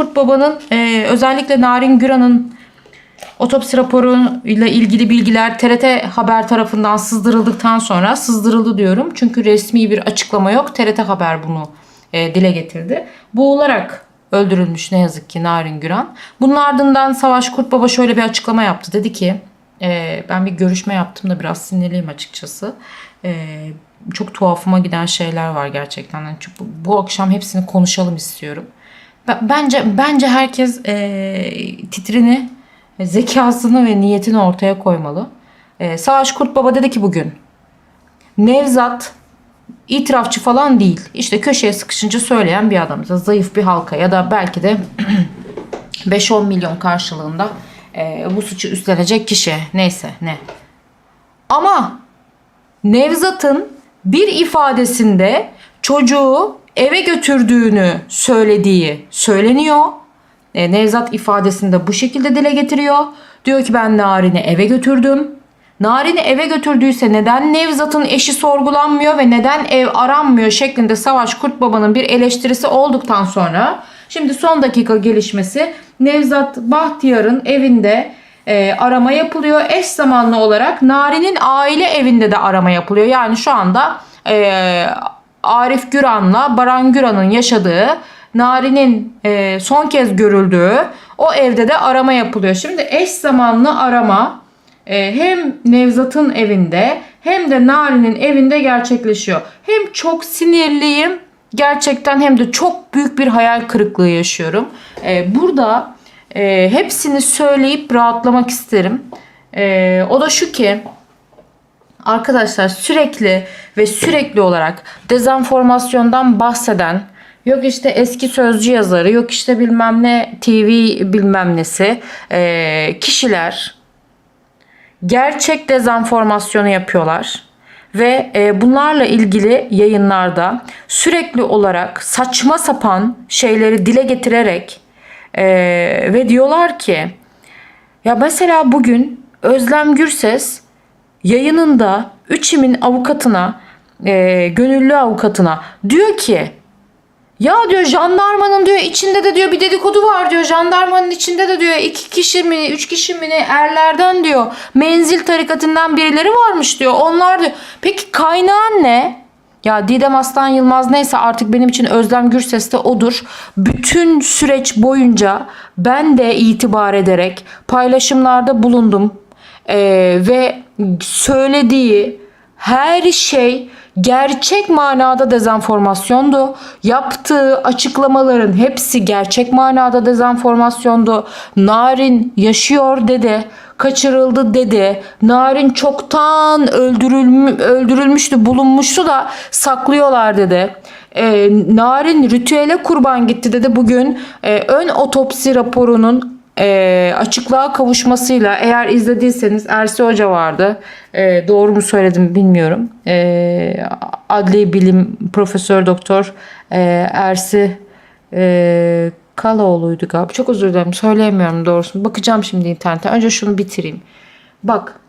Kurt Baba'nın e, özellikle Narin Güran'ın otopsi raporuyla ilgili bilgiler TRT Haber tarafından sızdırıldıktan sonra sızdırıldı diyorum. Çünkü resmi bir açıklama yok. TRT Haber bunu e, dile getirdi. Boğularak öldürülmüş ne yazık ki Narin Güran. Bunun ardından Savaş Kurt Baba şöyle bir açıklama yaptı. Dedi ki e, ben bir görüşme yaptım da biraz sinirliyim açıkçası. E, çok tuhafıma giden şeyler var gerçekten. Yani bu, bu akşam hepsini konuşalım istiyorum. Ben- Bence bence herkes e, titrini, zekasını ve niyetini ortaya koymalı. E, Savaş Kurt Baba dedi ki bugün Nevzat itirafçı falan değil. İşte köşeye sıkışınca söyleyen bir adam. Zayıf bir halka ya da belki de 5-10 milyon karşılığında e, bu suçu üstlenecek kişi. Neyse ne. Ama Nevzat'ın bir ifadesinde çocuğu eve götürdüğünü söylediği söyleniyor. E, Nevzat ifadesinde bu şekilde dile getiriyor. Diyor ki ben Narin'i eve götürdüm. Narin'i eve götürdüyse neden Nevzat'ın eşi sorgulanmıyor ve neden ev aranmıyor şeklinde Savaş Kurt Baba'nın bir eleştirisi olduktan sonra şimdi son dakika gelişmesi Nevzat Bahtiyar'ın evinde e, arama yapılıyor. Eş zamanlı olarak Nari'nin aile evinde de arama yapılıyor. Yani şu anda e, Arif Güran'la Baran Güran'ın yaşadığı Nari'nin e, son kez görüldüğü o evde de arama yapılıyor. Şimdi eş zamanlı arama e, hem Nevzat'ın evinde hem de Nari'nin evinde gerçekleşiyor. Hem çok sinirliyim gerçekten hem de çok büyük bir hayal kırıklığı yaşıyorum. E, burada e, hepsini söyleyip rahatlamak isterim. E, o da şu ki arkadaşlar sürekli ve sürekli olarak dezenformasyondan bahseden yok işte eski sözcü yazarı yok işte bilmem ne TV bilmem nesi e, kişiler gerçek dezenformasyonu yapıyorlar. Ve e, bunlarla ilgili yayınlarda sürekli olarak saçma sapan şeyleri dile getirerek e, ve diyorlar ki ya mesela bugün Özlem Gürses yayınında Üçim'in avukatına, e, gönüllü avukatına diyor ki ya diyor jandarmanın diyor içinde de diyor bir dedikodu var diyor. Jandarmanın içinde de diyor iki kişi mi üç kişi mi erlerden diyor. Menzil tarikatından birileri varmış diyor. Onlar diyor. Peki kaynağın ne? Ya Didem Aslan Yılmaz neyse artık benim için Özlem Gürses de odur. Bütün süreç boyunca ben de itibar ederek paylaşımlarda bulundum. Ee, ve söylediği her şey gerçek manada dezenformasyondu. Yaptığı açıklamaların hepsi gerçek manada dezenformasyondu. Narin yaşıyor dedi. Kaçırıldı dedi. Narin çoktan öldürülmü, öldürülmüştü, bulunmuştu da saklıyorlar dedi. Ee, Narin ritüele kurban gitti dedi. Bugün e, ön otopsi raporunun e, açıklığa kavuşmasıyla eğer izlediyseniz Ersi Hoca vardı. E, doğru mu söyledim bilmiyorum. E, adli bilim profesör doktor e, Ersi e, Kalaoğlu'ydu galiba. Çok özür dilerim söyleyemiyorum doğrusunu. Bakacağım şimdi internete. Önce şunu bitireyim. Bak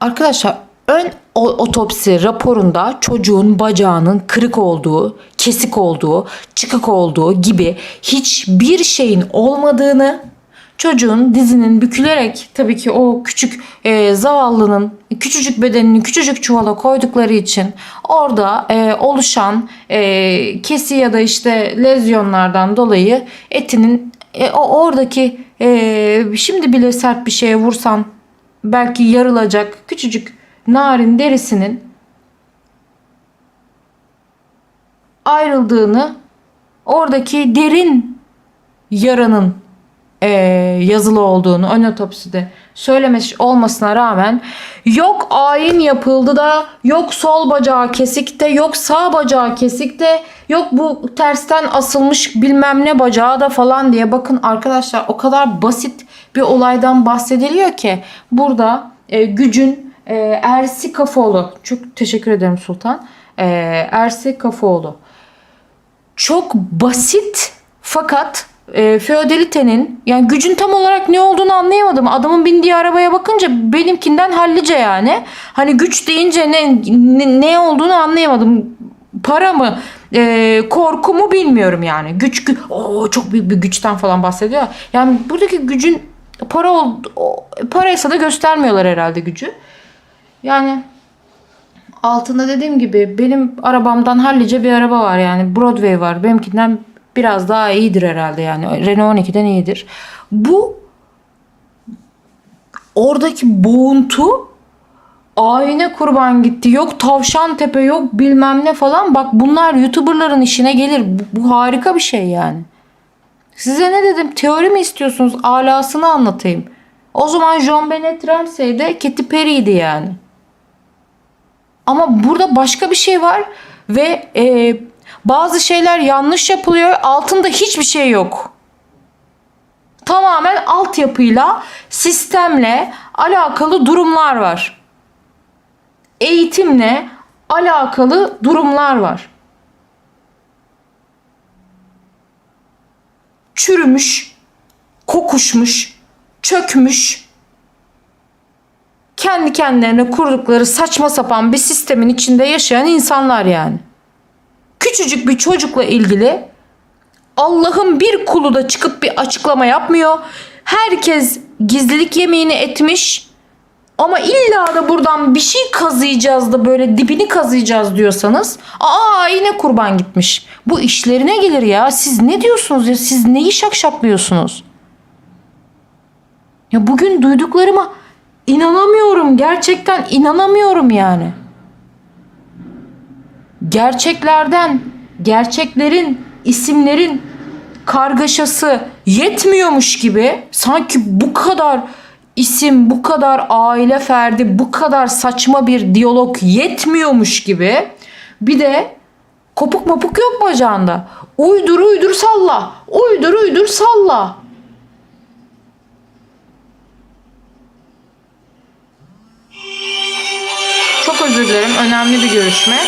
Arkadaşlar ön otopsi raporunda çocuğun bacağının kırık olduğu, kesik olduğu, çıkık olduğu gibi hiçbir şeyin olmadığını çocuğun dizinin bükülerek tabii ki o küçük e, zavallının küçücük bedenini küçücük çuvala koydukları için orada e, oluşan e, kesi ya da işte lezyonlardan dolayı etinin e, o oradaki e, şimdi bile sert bir şeye vursan belki yarılacak küçücük narin derisinin ayrıldığını oradaki derin yaranın eee, yazılı olduğunu ön otopside söylemiş olmasına rağmen yok ayin yapıldı da yok sol bacağı kesikte yok sağ bacağı kesikte yok bu tersten asılmış bilmem ne bacağı da falan diye. Bakın arkadaşlar o kadar basit bir olaydan bahsediliyor ki burada e, gücün e, Ersi Kafoğlu çok teşekkür ederim Sultan E, Ersi Kafoğlu çok basit fakat e, feodalitenin yani gücün tam olarak ne olduğunu anlayamadım. Adamın bindiği arabaya bakınca benimkinden hallice yani. Hani güç deyince ne ne, ne olduğunu anlayamadım. Para mı? e, korku mu bilmiyorum yani. Güç, gü Oo, çok büyük bir güçten falan bahsediyor. Yani buradaki gücün para ol, o- paraysa da göstermiyorlar herhalde gücü. Yani altında dediğim gibi benim arabamdan hallice bir araba var yani. Broadway var. Benimkinden biraz daha iyidir herhalde yani. Renault 12'den iyidir. Bu oradaki boğuntu ayine kurban gitti. Yok tavşan tepe yok bilmem ne falan. Bak bunlar YouTuber'ların işine gelir. Bu, bu harika bir şey yani. Size ne dedim? Teori mi istiyorsunuz? Alasını anlatayım. O zaman John Bennett Ramsey de Katy Perry'ydi yani. Ama burada başka bir şey var ve e, bazı şeyler yanlış yapılıyor. Altında hiçbir şey yok. Tamamen altyapıyla, sistemle alakalı durumlar var. Eğitimle alakalı durumlar var. Çürümüş, kokuşmuş, çökmüş, kendi kendilerine kurdukları saçma sapan bir sistemin içinde yaşayan insanlar yani. Küçücük bir çocukla ilgili Allah'ın bir kulu da çıkıp bir açıklama yapmıyor. Herkes gizlilik yemeğini etmiş. Ama illa da buradan bir şey kazıyacağız da böyle dibini kazıyacağız diyorsanız aa yine kurban gitmiş. Bu işlerine gelir ya. Siz ne diyorsunuz ya? Siz neyi şakşaklıyorsunuz? Ya bugün duyduklarıma inanamıyorum. Gerçekten inanamıyorum yani. Gerçeklerden, gerçeklerin, isimlerin kargaşası yetmiyormuş gibi sanki bu kadar isim, bu kadar aile ferdi, bu kadar saçma bir diyalog yetmiyormuş gibi bir de kopuk mopuk yok bacağında. Uydur uydur salla. Uydur uydur salla. Çok özür dilerim. Önemli bir görüşme.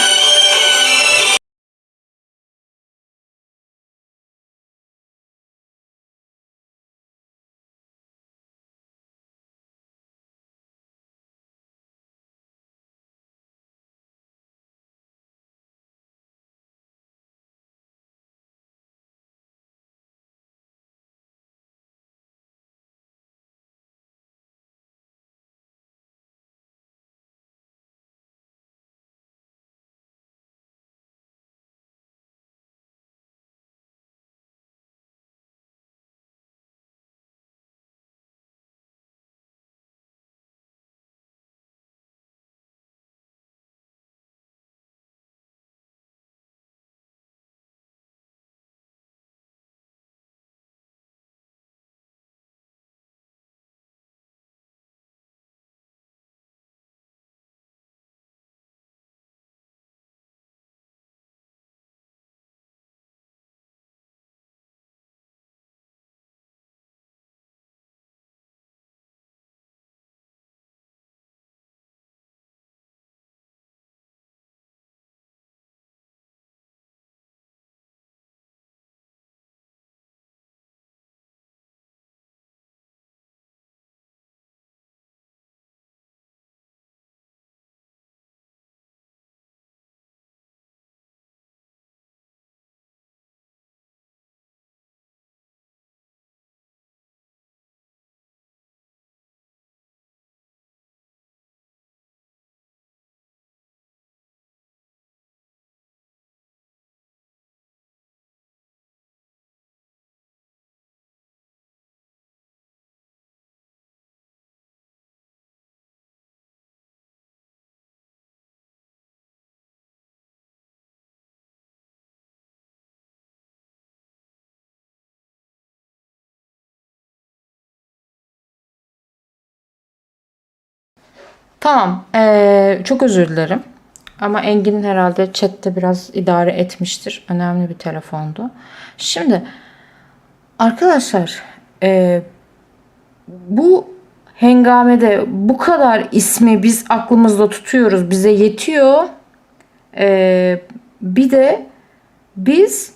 Tamam. Ee, çok özür dilerim. Ama Engin herhalde chatte biraz idare etmiştir. Önemli bir telefondu. Şimdi arkadaşlar ee, bu hengamede bu kadar ismi biz aklımızda tutuyoruz. Bize yetiyor. Ee, bir de biz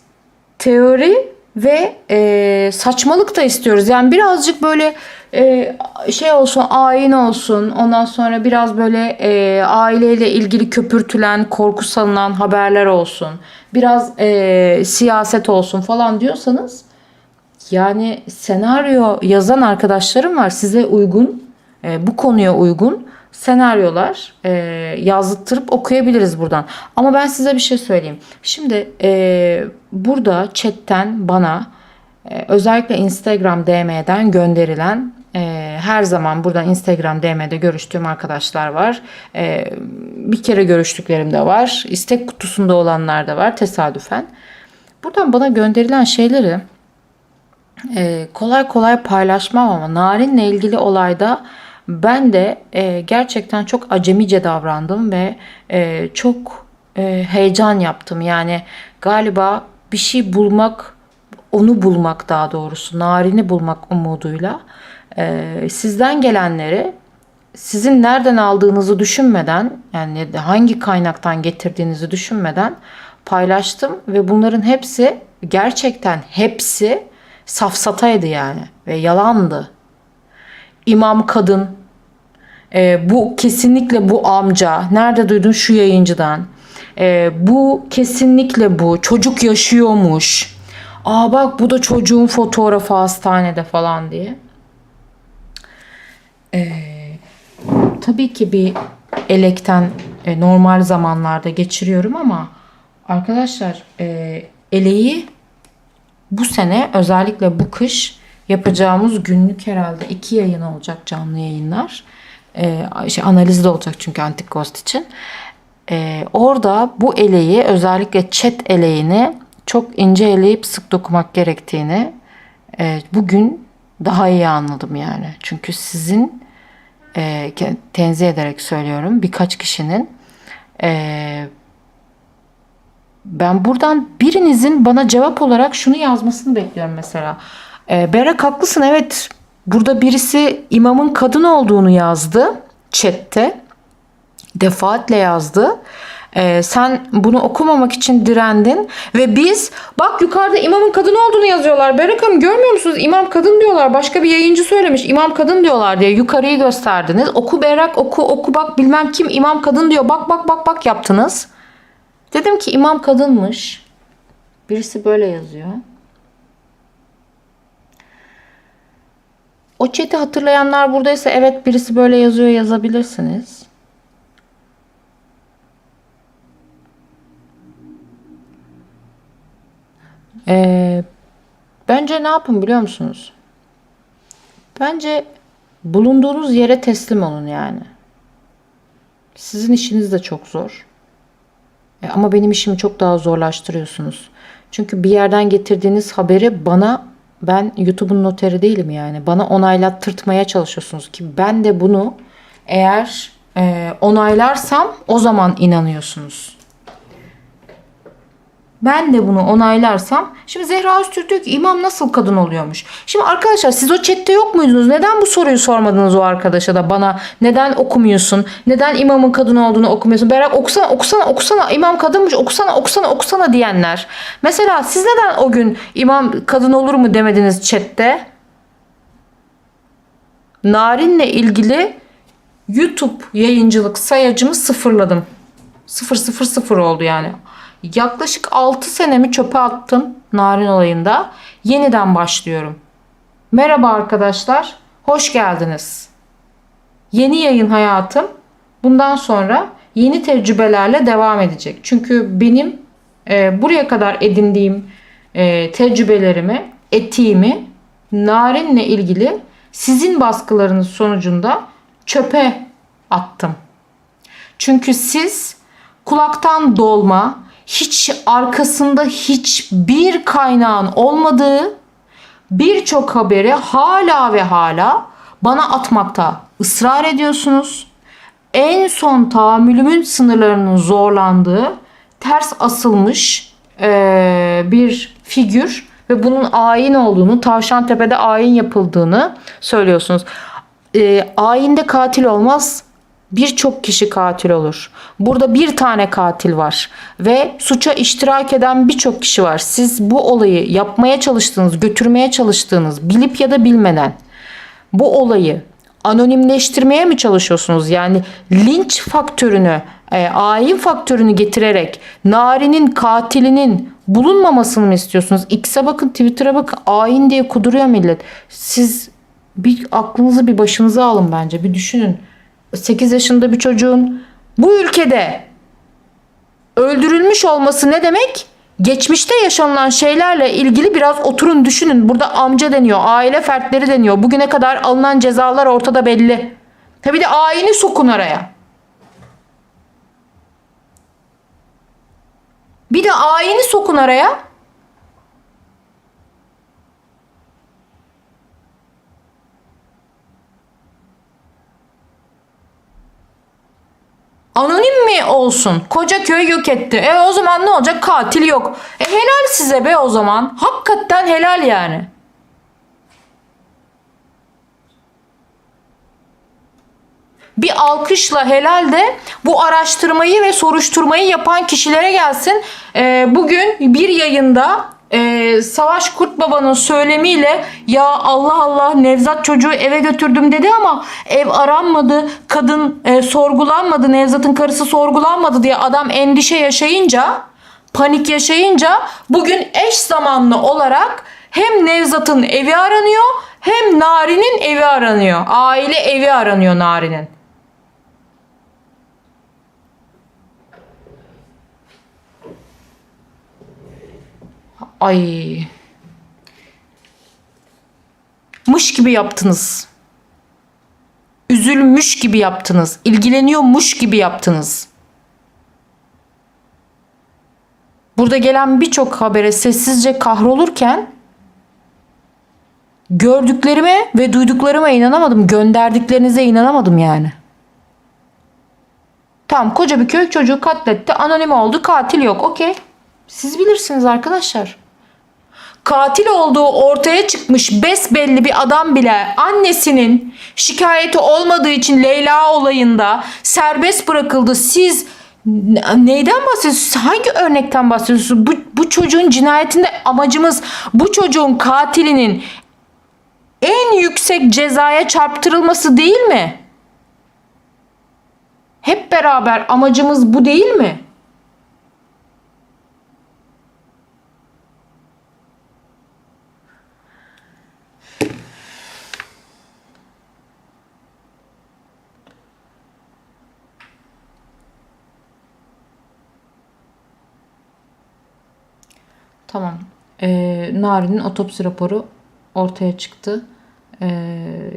teori ve e, saçmalık da istiyoruz. Yani birazcık böyle e, şey olsun, ayin olsun. Ondan sonra biraz böyle e, aileyle ilgili köpürtülen, korku salınan haberler olsun. Biraz e, siyaset olsun falan diyorsanız yani senaryo yazan arkadaşlarım var. Size uygun, e, bu konuya uygun senaryolar e, yazdırıp okuyabiliriz buradan. Ama ben size bir şey söyleyeyim. Şimdi e, burada chatten bana e, özellikle Instagram DM'den gönderilen e, her zaman burada Instagram DM'de görüştüğüm arkadaşlar var. E, bir kere görüştüklerim de var. İstek kutusunda olanlar da var tesadüfen. Buradan bana gönderilen şeyleri e, kolay kolay paylaşmam ama Narin'le ilgili olayda ben de e, gerçekten çok acemice davrandım ve e, çok heyecan yaptım. Yani galiba bir şey bulmak, onu bulmak daha doğrusu, Narin'i bulmak umuduyla e, sizden gelenleri sizin nereden aldığınızı düşünmeden yani hangi kaynaktan getirdiğinizi düşünmeden paylaştım ve bunların hepsi gerçekten hepsi safsataydı yani ve yalandı. İmam kadın e, bu kesinlikle bu amca nerede duydun şu yayıncıdan? E, bu kesinlikle bu çocuk yaşıyormuş. Aa bak bu da çocuğun fotoğrafı hastanede falan diye E, tabii ki bir elekten e, normal zamanlarda geçiriyorum ama arkadaşlar e, eleği bu sene özellikle bu kış yapacağımız günlük herhalde iki yayın olacak canlı yayınlar. Ee, şey, analiz de olacak çünkü Antik Ghost için. Ee, orada bu eleği özellikle chat eleğini çok ince eleyip sık dokumak gerektiğini e, bugün daha iyi anladım yani. Çünkü sizin e, tenzih ederek söylüyorum birkaç kişinin e, ben buradan birinizin bana cevap olarak şunu yazmasını bekliyorum mesela. E, Berak haklısın evet burada birisi imamın kadın olduğunu yazdı chatte. Defaatle yazdı. E, sen bunu okumamak için direndin ve biz bak yukarıda imamın kadın olduğunu yazıyorlar. Berak Hanım görmüyor musunuz? İmam kadın diyorlar. Başka bir yayıncı söylemiş. imam kadın diyorlar diye yukarıyı gösterdiniz. Oku Berak oku oku bak bilmem kim imam kadın diyor. Bak bak bak bak yaptınız. Dedim ki imam kadınmış. Birisi böyle yazıyor. O chat'i hatırlayanlar buradaysa evet birisi böyle yazıyor yazabilirsiniz. Ee, bence ne yapın biliyor musunuz? Bence bulunduğunuz yere teslim olun yani. Sizin işiniz de çok zor. E, ama benim işimi çok daha zorlaştırıyorsunuz. Çünkü bir yerden getirdiğiniz haberi bana ben YouTube'un noteri değilim yani. Bana onaylattırtmaya çalışıyorsunuz ki ben de bunu eğer e, onaylarsam o zaman inanıyorsunuz. Ben de bunu onaylarsam. Şimdi Zehra Öztürk diyor ki imam nasıl kadın oluyormuş. Şimdi arkadaşlar siz o chatte yok muydunuz? Neden bu soruyu sormadınız o arkadaşa da bana? Neden okumuyorsun? Neden imamın kadın olduğunu okumuyorsun? Berak okusana okusana okusana imam kadınmış okusana okusana okusana diyenler. Mesela siz neden o gün imam kadın olur mu demediniz chatte? Narin'le ilgili YouTube yayıncılık sayacımı sıfırladım. Sıfır sıfır sıfır oldu yani. Yaklaşık 6 senemi çöpe attım narin olayında. Yeniden başlıyorum. Merhaba arkadaşlar. Hoş geldiniz. Yeni yayın hayatım bundan sonra yeni tecrübelerle devam edecek. Çünkü benim e, buraya kadar edindiğim e, tecrübelerimi, etiğimi narinle ilgili sizin baskılarınız sonucunda çöpe attım. Çünkü siz kulaktan dolma, hiç arkasında hiçbir kaynağın olmadığı birçok haberi hala ve hala bana atmakta ısrar ediyorsunuz. En son tahammülümün sınırlarının zorlandığı ters asılmış e, bir figür ve bunun ayin olduğunu, Tavşantepe'de ayin yapıldığını söylüyorsunuz. E, ayinde katil olmaz birçok kişi katil olur. Burada bir tane katil var ve suça iştirak eden birçok kişi var. Siz bu olayı yapmaya çalıştığınız, götürmeye çalıştığınız, bilip ya da bilmeden bu olayı anonimleştirmeye mi çalışıyorsunuz? Yani linç faktörünü, e, ayin faktörünü getirerek Nari'nin katilinin bulunmamasını mı istiyorsunuz? X'e bakın, Twitter'a bakın. Ayin diye kuduruyor millet. Siz bir aklınızı bir başınıza alın bence. Bir düşünün. 8 yaşında bir çocuğun bu ülkede öldürülmüş olması ne demek? Geçmişte yaşanılan şeylerle ilgili biraz oturun düşünün. Burada amca deniyor, aile fertleri deniyor. Bugüne kadar alınan cezalar ortada belli. Tabi de ayini sokun araya. Bir de ayini sokun araya. Anonim mi olsun? Koca köy yok etti. E o zaman ne olacak? Katil yok. E helal size be o zaman. Hakikaten helal yani. Bir alkışla helal de bu araştırmayı ve soruşturmayı yapan kişilere gelsin. E, bugün bir yayında e, Savaş Kurt Baba'nın söylemiyle ya Allah Allah Nevzat çocuğu eve götürdüm dedi ama ev aranmadı, kadın e, sorgulanmadı, Nevzat'ın karısı sorgulanmadı diye adam endişe yaşayınca, panik yaşayınca bugün eş zamanlı olarak hem Nevzat'ın evi aranıyor hem Nari'nin evi aranıyor. Aile evi aranıyor Nari'nin. Ay. Mış gibi yaptınız. Üzülmüş gibi yaptınız. İlgileniyormuş gibi yaptınız. Burada gelen birçok habere sessizce kahrolurken gördüklerime ve duyduklarıma inanamadım. Gönderdiklerinize inanamadım yani. Tamam koca bir köy çocuğu katletti. Anonim oldu. Katil yok. Okey. Siz bilirsiniz arkadaşlar. Katil olduğu ortaya çıkmış besbelli bir adam bile annesinin şikayeti olmadığı için Leyla olayında serbest bırakıldı. Siz ne- neyden bahsediyorsunuz? Hangi örnekten bahsediyorsunuz? Bu, bu çocuğun cinayetinde amacımız bu çocuğun katilinin en yüksek cezaya çarptırılması değil mi? Hep beraber amacımız bu değil mi? Tamam. Ee, Nari'nin otopsi raporu ortaya çıktı. Ee,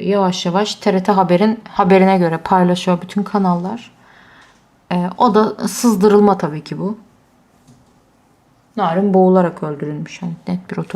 yavaş yavaş TRT Haber'in haberine göre paylaşıyor bütün kanallar. Ee, o da sızdırılma tabii ki bu. Narin boğularak öldürülmüş. Yani net bir otopsi.